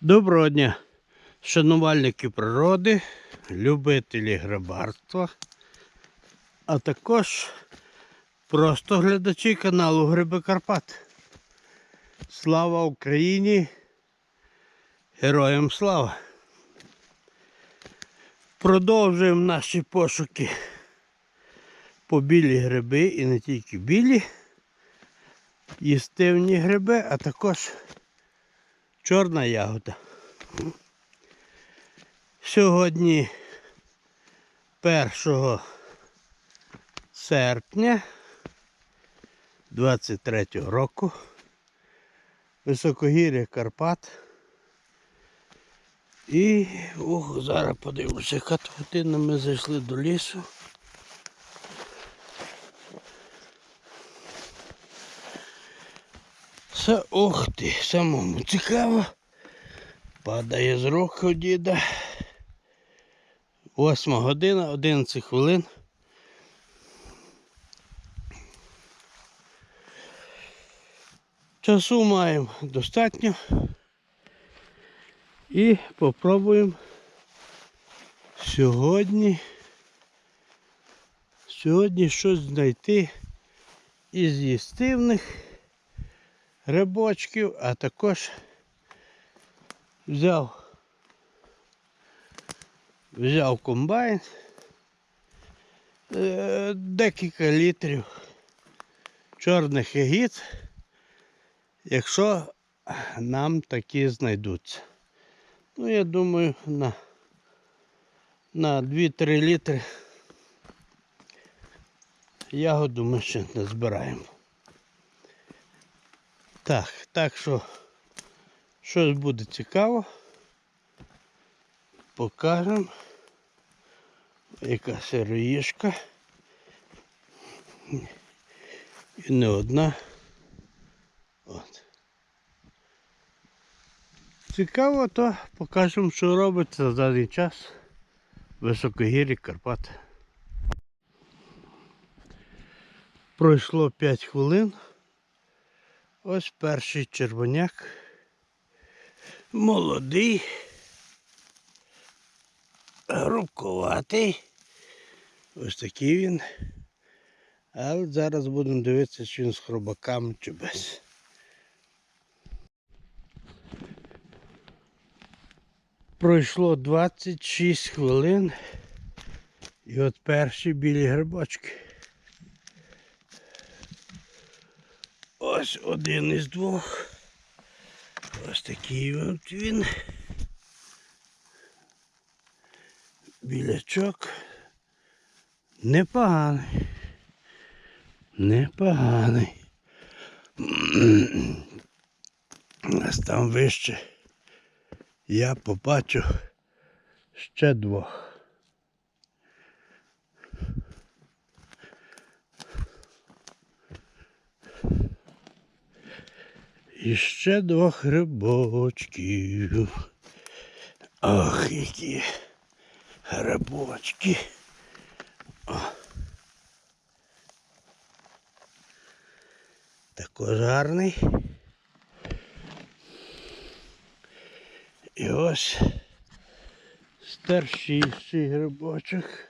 Доброго дня, шанувальники природи, любителі грибарства, а також просто глядачі каналу Гриби Карпат. Слава Україні! Героям слава! Продовжуємо наші пошуки по білі гриби і не тільки білі, їстивні гриби, а також чорна ягода. Сьогодні 1 серпня 23 року. Високогір'я Карпат. І ох, зараз подивимося, яка година ми зайшли до лісу. Це ох ти, самому цікаво. Падає з рук у діда. Восьма година, 11 хвилин. Часу маємо достатньо. І попробуємо сьогодні, сьогодні щось знайти із їстивних грибочків, а також взяв, взяв комбайн, е, декілька літрів чорних ягід, якщо нам такі знайдуться. Ну, я думаю, на, на 2-3 літри ягоду ми ще не збираємо. Так, так що щось буде цікаво. Покажемо. Яка сироїшка. І не одна. От. Цікаво, то покажемо, що робиться за даний час в високогір'ї Карпат. Пройшло 5 хвилин. Ось перший червоняк. Молодий. Грубкуватий. Ось такий він. Але зараз будемо дивитися, чи він з хробаками чи без. Пройшло 26 хвилин. І от перші білі грибочки. Ось один із двох. Ось такий от він. Білячок. Непоганий. Непоганий. Ось там вище я побачу ще двох. І ще двох грибочків. Ах, які грибочки. О. Також гарний. І ось старшіший грибочок.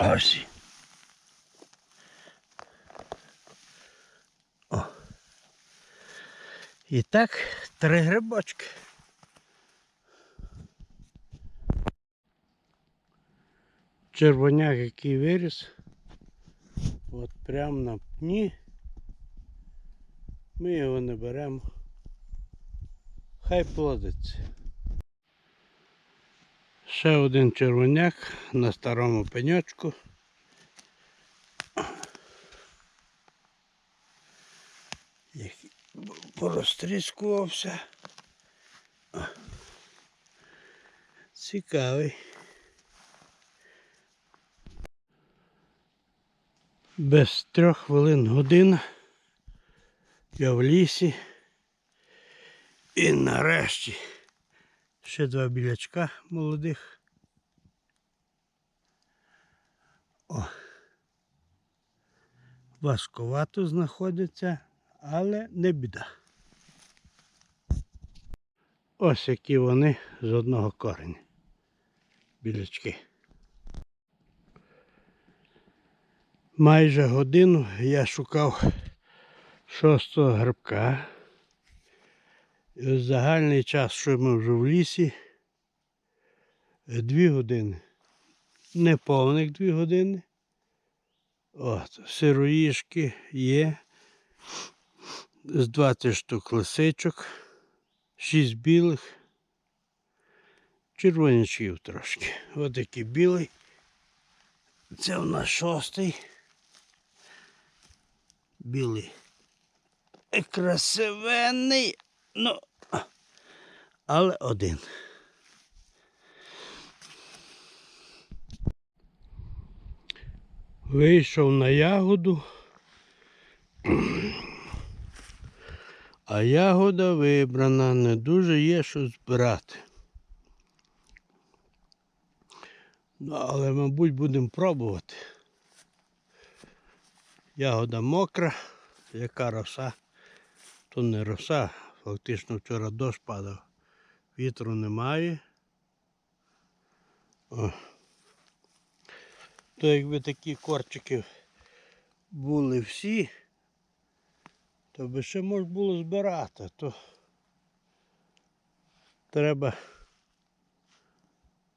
Ось. О. І так, три грибочки. Червоняк, який виріс. От прямо на пні. Ми його не беремо. Хай плодиться. Ще один червоняк на старому пеньочку. Який порозтріскувався. Цікавий. Без трьох хвилин година. Я в лісі. І нарешті ще два білячка молодих. О. важковато знаходяться, але не біда. Ось які вони з одного кореня. Білячки. Майже годину я шукав шостого грибка. І ось загальний час, що ми вже в лісі, дві години. Не повних дві години. От, сироїшки є. З 20 штук лисичок, 6 білих, червонячків трошки. Ось такий білий. Це у нас шостий. Білий. Е, Красивенний. Ну, але один. Вийшов на ягоду. А ягода вибрана, не дуже є що збирати. Ну, але, мабуть, будемо пробувати. Ягода мокра, яка роса, то не роса. Фактично вчора дощ падав. Вітру немає. О. То якби такі корчики були всі, то би ще можна було збирати, то треба,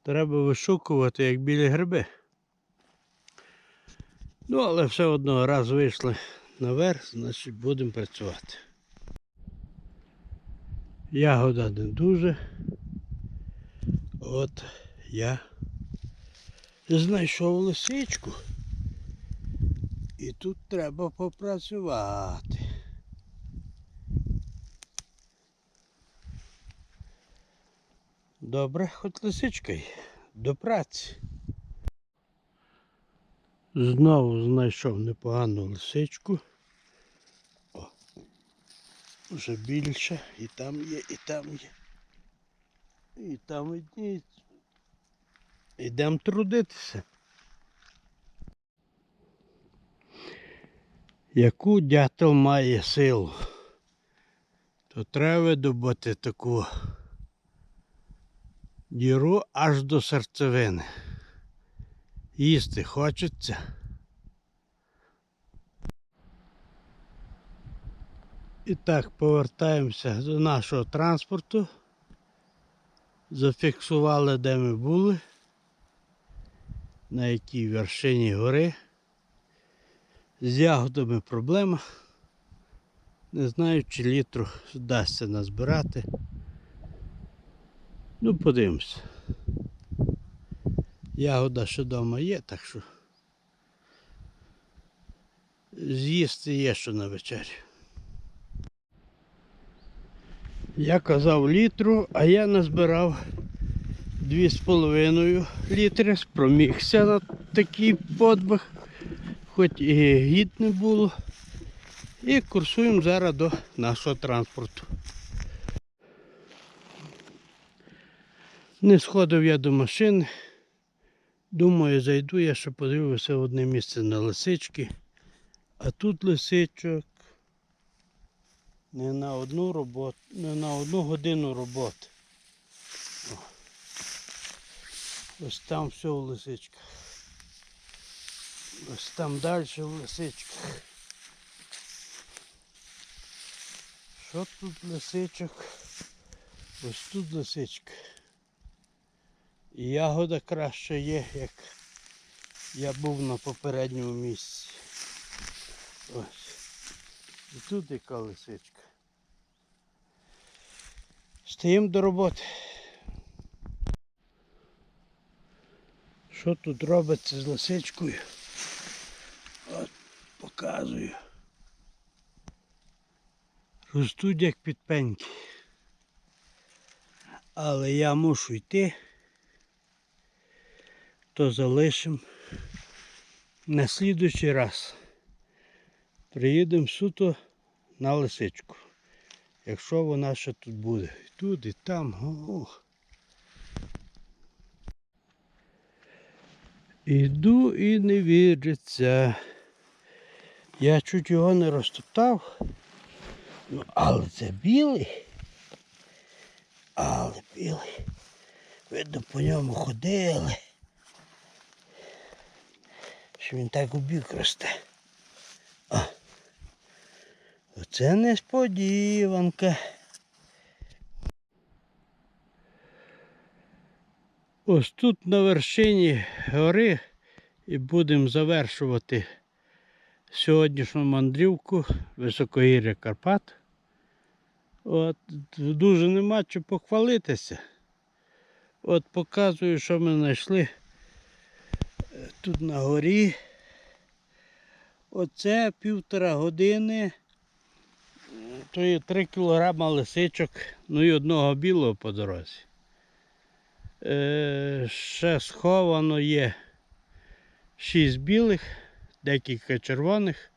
треба вишукувати як білі гриби. Ну, але все одно раз вийшли наверх, значить будемо працювати. Ягода не дуже. От я знайшов лисичку. І тут треба попрацювати. Добре, хоч лисичка є. До праці. Знову знайшов непогану лисичку. Вже більше. І там є, і там є. І там видніється. Ідемо трудитися. Яку дятел має силу, то треба видобути таку діру аж до серцевини. Їсти хочеться. І так, повертаємося до нашого транспорту. Зафіксували, де ми були, на якій вершині гори. З ягодами проблема. Не знаю, чи літру вдасться назбирати. Ну, подивимось. Ягода ще вдома є, так що з'їсти є що на вечері. Я казав літру, а я назбирав 2,5 літри, спромігся на такий подбиг, хоч і гід не було. І курсуємо зараз до нашого транспорту. Не сходив я до машини. Думаю, зайду, я ще подивився в одне місце на лисички. А тут лисичок не на одну роботу, не на одну годину роботи. О. Ось там все в лисичках. Ось там далі в лисичках. Що тут лисичок? Ось тут лисичка. І ягода краще є, як я був на попередньому місці. Ось. І тут яка лисичка. Стаємо до роботи. Що тут робиться з лисичкою? От показую. Ростуть як підпеньки. Але я мушу йти, то залишимо на слідуючий раз. Приїдемо суто на лисичку. Якщо вона ще тут буде. І тут, і там. Ох. Іду і не віриться. Я чуть його не розтоптав. Ну, але це білий. Але білий. Видно, по ньому ходили. Що він так у бік росте. О. Оце несподіванка. Ось тут на вершині гори і будемо завершувати сьогоднішню мандрівку високогір'я Карпат. От, дуже нема чого похвалитися. От показую, що ми знайшли тут на горі. Оце півтора години. То є 3 кілограма лисичок, ну і одного білого по дорозі. Е, ще сховано є 6 білих, декілька червоних,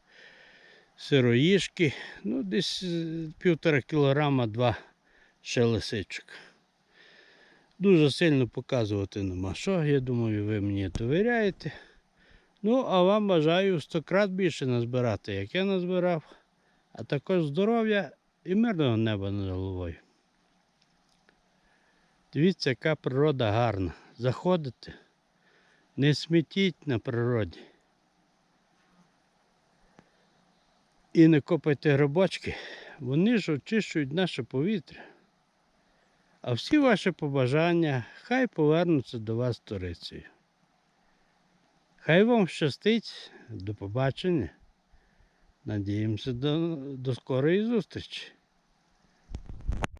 сироїшки, ну десь е, півтора кілограма два ще лисичок. Дуже сильно показувати нема що. Я думаю, ви мені довіряєте. Ну, а вам бажаю 100 крат більше назбирати, як я назбирав, а також здоров'я і мирного неба над головою. Дивіться, яка природа гарна. Заходите, не смітіть на природі. І не копайте грибочки, вони ж очищують наше повітря. А всі ваші побажання хай повернуться до вас сторицею. Хай вам щастить, до побачення. Надіємося до, до скорої зустрічі.